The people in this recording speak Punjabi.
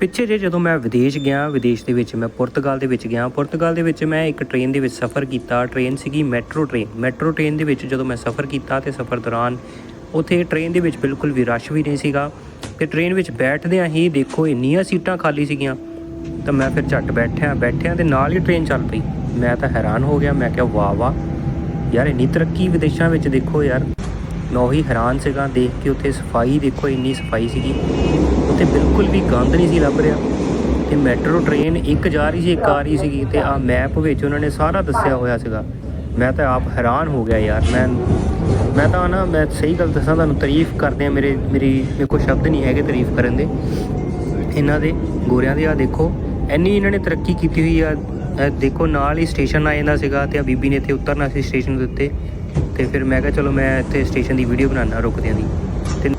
ਪਿੱਛੇ ਜੇ ਜਦੋਂ ਮੈਂ ਵਿਦੇਸ਼ ਗਿਆ, ਵਿਦੇਸ਼ ਦੇ ਵਿੱਚ ਮੈਂ ਪੁਰਤਗਾਲ ਦੇ ਵਿੱਚ ਗਿਆ। ਪੁਰਤਗਾਲ ਦੇ ਵਿੱਚ ਮੈਂ ਇੱਕ ਟ੍ਰੇਨ ਦੇ ਵਿੱਚ ਸਫ਼ਰ ਕੀਤਾ। ਟ੍ਰੇਨ ਸੀਗੀ ਮੈਟਰੋ ਟ੍ਰੇਨ ਮੈਟਰੋ ਟ੍ਰੇਨ ਦੇ ਵਿੱਚ ਜਦੋਂ ਮੈਂ ਸਫ਼ਰ ਕੀਤਾ ਤੇ ਸਫ਼ਰ ਦੌਰਾਨ ਉੱਥੇ ਟ੍ਰੇਨ ਦੇ ਵਿੱਚ ਬਿਲਕੁਲ ਵੀ ਰਸ਼ ਵੀ ਨਹੀਂ ਸੀਗਾ। ਤੇ ਟ੍ਰੇਨ ਵਿੱਚ ਬੈਠਦਿਆਂ ਹੀ ਦੇਖੋ ਇੰਨੀਆਂ ਸੀਟਾਂ ਖਾਲੀ ਸੀਗੀਆਂ। ਤਾਂ ਮੈਂ ਫਿਰ ਝੱਟ ਬੈਠਿਆ ਬੈਠਿਆ ਤੇ ਨਾਲ ਹੀ ਟ੍ਰੇਨ ਚੱਲ ਪਈ। ਮੈਂ ਤਾਂ ਹੈਰਾਨ ਹੋ ਗਿਆ। ਮੈਂ ਕਿਹਾ, ਵਾਹ ਵਾਹ। ਯਾਰ ਇੰਨੀ ਤਰੱਕੀ ਵਿਦੇਸ਼ਾਂ ਵਿੱਚ ਦੇਖੋ ਯਾਰ। ਮੈਂ ਉਹੀ ਹੈਰਾਨ ਸੀਗਾ, ਦੇਖ ਕੇ ਉੱਥੇ ਸਫ਼ਾਈ ਦੇਖੋ, ਇੰਨੀ ਸਫ਼ਾਈ ਸੀਗੀ। ਉੱਥੇ ਬਿਲਕੁਲ ਵੀ ਗੰਦ ਨਹੀਂ ਸੀ ਲੱਭ ਰਿਹਾ। ਤੇ ਮੈਟਰੋ ਟ੍ਰੇਨ ਇੱਕ ਜਾ ਰਹੀ ਸੀ, ਇੱਕ ਆ ਰਹੀ ਸੀਗੀ। ਤੇ ਆ ਮੈਪ ਵਿੱਚ ਉਹਨਾਂ ਨੇ ਸਾਰਾ ਦੱਸਿਆ ਹੋਇਆ ਸੀਗਾ। ਮੈਂ ਤਾਂ ਆਪ ਹੈਰਾਨ ਹੋ ਗਿਆ ਯਾਰ। ਮੈਂ ਮੈਂ ਤਾਂ ਨਾ, ਮੈਂ ਸਹੀ ਗੱਲ ਦੱਸਾਂ, ਤੁਹਾਨੂੰ ਤਾਰੀਫ ਕਰਦੇ ਆ ਮੇਰੇ, ਮੇਰੀ, ਮੇਰੇ ਕੋਲ ਸ਼ਬਦ ਨਹੀਂ ਹੈਗੇ ਤਾਰੀਫ ਕਰਨ ਦੇ। ਇਹਨਾਂ ਦੇ ਗੋਰਿਆਂ ਦੇ ਆ ਦੇਖੋ, ਇੰਨੀ ਇਹਨਾਂ ਨੇ ਤਰੱਕੀ ਕੀਤੀ ਹੋਈ ਆ। ਦੇਖੋ, ਨਾਲ ਹੀ ਸਟੇਸ਼ਨ ਆ ਜਾਂਦਾ ਸੀਗਾ ਤੇ ਆ ਬੀਬੀ ਨੇ ਇੱਥੇ ਉਤਰਨਾ ਸੀ ਸਟੇਸ਼ਨ ਦੇ ਉੱਤੇ। ਤੇ ਫਿਰ ਮੈਂ ਕਿਹਾ, ਚਲੋ ਮੈਂ ਇੱਥੇ ਸਟੇਸ਼ਨ ਦੀ ਵੀਡੀਓ ਬਣਾਉਣਾ ਰੁਕਦਿਆਂ ਦੀ। ਤੇ